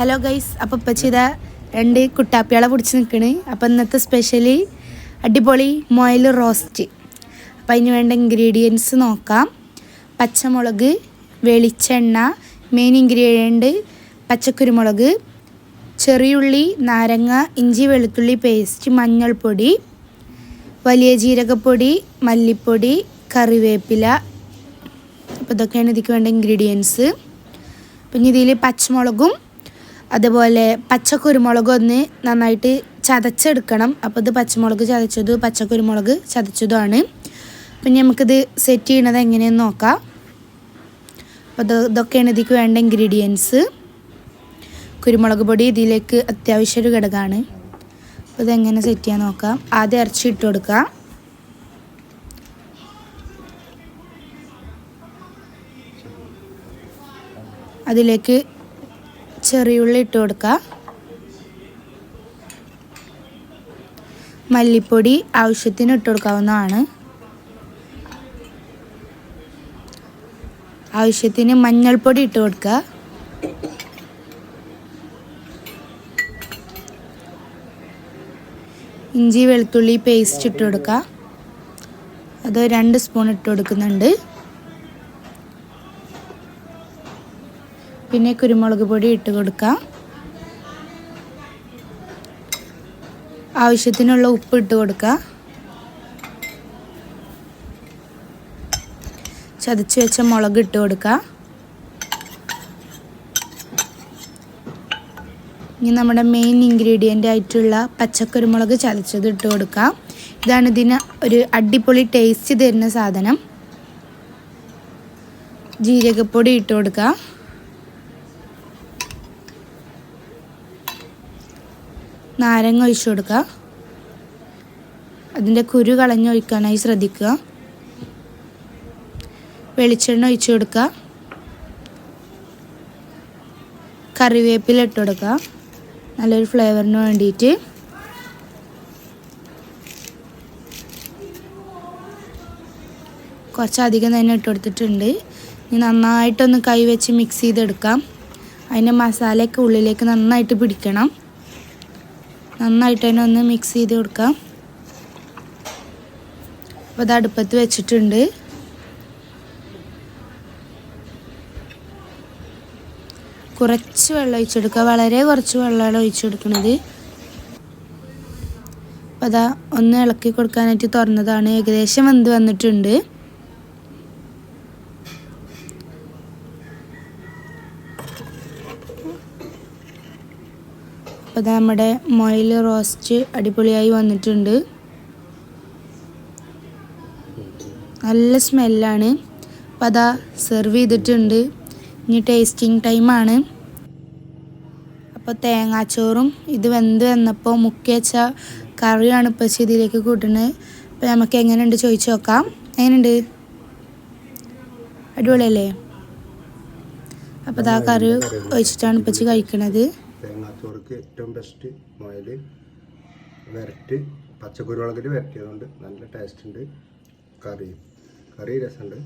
Hello guys അപ്പം ഇപ്പം ചെയ്ത രണ്ട് കുട്ടാപ്പികളെ പിടിച്ച് നിൽക്കണ് അപ്പം ഇന്നത്തെ സ്പെഷ്യലി അടിപൊളി മൊയൽ റോസ്റ്റ് അപ്പം അതിന് വേണ്ട ഇൻഗ്രീഡിയൻസ് നോക്കാം. പച്ചമുളക് വെളിച്ചെണ്ണ മെയിൻ ഇൻഗ്രീഡിയന്റ് പച്ചക്കുരുമുളക് ചെറിയുള്ളി നാരങ്ങ ഇഞ്ചി വെളുത്തുള്ളി പേസ്റ്റ് മഞ്ഞൾപ്പൊടി വലിയ ജീരകപ്പൊടി മല്ലിപ്പൊടി കറിവേപ്പില. അപ്പോൾ ഇതൊക്കെയാണ് ഇതിക്ക് വേണ്ട ഇൻഗ്രീഡിയൻസ് പിന്നെ ഇതിൽ പച്ചമുളകും അതുപോലെ പച്ചക്കുരുമുളക് ഒന്ന് നന്നായിട്ട് ചതച്ചെടുക്കണം. അപ്പോൾ ഇത് പച്ചമുളക് ചതച്ചത് പച്ചക്കുരുമുളക് ചതച്ചതുമാണ്. അപ്പം നമുക്കിത് സെറ്റ് ചെയ്യണത് എങ്ങനെയെന്ന് നോക്കാം. അപ്പോൾ ഇത് ഇതൊക്കെയാണ് ഇതിക്ക് വേണ്ട ഇൻഗ്രീഡിയൻസ് കുരുമുളക് പൊടി ഇതിലേക്ക് അത്യാവശ്യം ഒരു ഘടകമാണ്. അപ്പോൾ ഇതെങ്ങനെ സെറ്റ് ചെയ്യാൻ നോക്കാം. ആദ്യം ഇറച്ചി ഇട്ട് കൊടുക്കാം അതിലേക്ക് ചെറിയുള്ളി ഇട്ട് കൊടുക്കുക. മല്ലിപ്പൊടി ആവശ്യത്തിന് ഇട്ട് കൊടുക്കാവുന്നതാണ്. ആവശ്യത്തിന് മഞ്ഞൾപ്പൊടി ഇട്ട് കൊടുക്കുക. ഇഞ്ചി വെളുത്തുള്ളി പേസ്റ്റ് ഇട്ട് കൊടുക്കുക. അത് രണ്ട് സ്പൂൺ ഇട്ട് കൊടുക്കുന്നുണ്ട്. പിന്നെ കുരുമുളക് പൊടി ഇട്ട് കൊടുക്കാം. ആവശ്യത്തിനുള്ള ഉപ്പ് ഇട്ട് കൊടുക്കുക ചതച്ച് വെച്ച മുളക് ഇട്ട് കൊടുക്കുക ഇനി നമ്മുടെ മെയിൻ ഇൻഗ്രീഡിയന്റ് ആയിട്ടുള്ള പച്ചക്കുരുമുളക് ചതച്ചത് ഇട്ട് കൊടുക്കാം. ഇതാണ് ഇതിന് ഒരു അടിപൊളി ടേസ്റ്റ് തരുന്ന സാധനം. ജീരകപ്പൊടി ഇട്ട് കൊടുക്കുക നാരങ്ങ ഒഴിച്ചു കൊടുക്കുക. അതിന്റെ കുരു കളഞ്ഞൊഴിക്കാനായി ശ്രദ്ധിക്കുക. വെളിച്ചെണ്ണ ഒഴിച്ചു കൊടുക്കുക. കറിവേപ്പില ഇട്ട് കൊടുക്കുക. നല്ലൊരു ഫ്ലേവറിന് വേണ്ടിയിട്ട്. കുറച്ചധികം തന്നെ ഇട്ട് കൊടുത്തിട്ടുണ്ട്. ഇനി നന്നായിട്ടൊന്ന് കൈ വെച്ച് മിക്സ് ചെയ്തെടുക്കാം. അതിന്റെ മസാലയൊക്കെ ഉള്ളിലേക്ക് നന്നായിട്ട് പിടിക്കണം. നന്നായിട്ട് തന്നെ ഒന്ന് മിക്സ് ചെയ്ത് കൊടുക്കാം. അപ്പോൾ അത് അടുപ്പത്ത് വെച്ചിട്ടുണ്ട്. കുറച്ച് വെള്ളം ഒഴിച്ചെടുക്കുക. വളരെ കുറച്ച് വെള്ളമാണ് ഒഴിച്ചെടുക്കുന്നത്. അപ്പോൾ അതാ ഒന്ന് ഇളക്കി കൊടുക്കാനായിട്ട് തുറന്നതാണ്. ഏകദേശം വെന്ത് വന്നിട്ടുണ്ട്. അപ്പോൾ ഇതാ നമ്മുടെ മൊയിൽ റോസ്റ്റ് അടിപൊളിയായി വന്നിട്ടുണ്ട്. നല്ല സ്മെല്ലാണ്. അപ്പോൾ അതാ സെർവ് ചെയ്തിട്ടുണ്ട്. ഇനി ടേസ്റ്റിംഗ് ടൈമാണ് അപ്പോൾ തേങ്ങാച്ചോറും ഇത് വെന്ത് വന്നപ്പോൾ മുക്കി വെച്ച കറിയാണ് ഇപ്പോൾ ഇതിലേക്ക് കൂട്ടുന്നത്. അപ്പോൾ നമുക്ക് എങ്ങനെയുണ്ട് ചോദിച്ചു നോക്കാം. എങ്ങനെയുണ്ട്? അടിപൊളിയല്ലേ? അപ്പോൾ ആ കറി ഒഴിച്ചിട്ടാണ് ഇപ്പച്ചി കഴിക്കണത്. തേങ്ങാച്ചോറുക്ക് ഏറ്റവും ബെസ്റ്റ് മുയൽ വരട്ട്. പച്ചക്കുരുമുളകിൽ വരട്ടിയതുകൊണ്ട് നല്ല ടേസ്റ്റ് ഉണ്ട്. കറി. കറി രസമുണ്ട്.